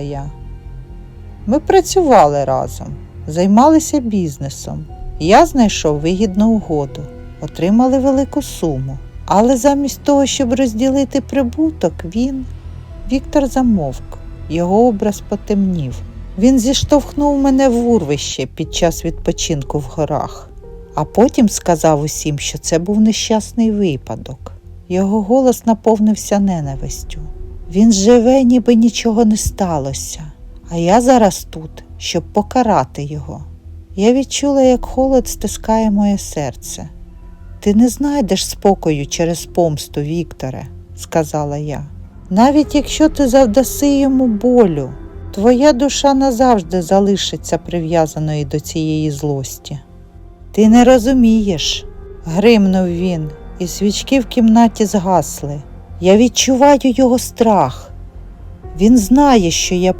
я. Ми працювали разом, займалися бізнесом. Я знайшов вигідну угоду, отримали велику суму. Але замість того, щоб розділити прибуток, він. Віктор замовк, його образ потемнів. Він зіштовхнув мене в урвище під час відпочинку в горах, а потім сказав усім, що це був нещасний випадок. Його голос наповнився ненавистю. Він живе, ніби нічого не сталося, а я зараз тут, щоб покарати його. Я відчула, як холод стискає моє серце. Ти не знайдеш спокою через помсту, Вікторе, сказала я. Навіть якщо ти завдаси йому болю, твоя душа назавжди залишиться прив'язаною до цієї злості. Ти не розумієш, гримнув він, і свічки в кімнаті згасли. Я відчуваю його страх. Він знає, що я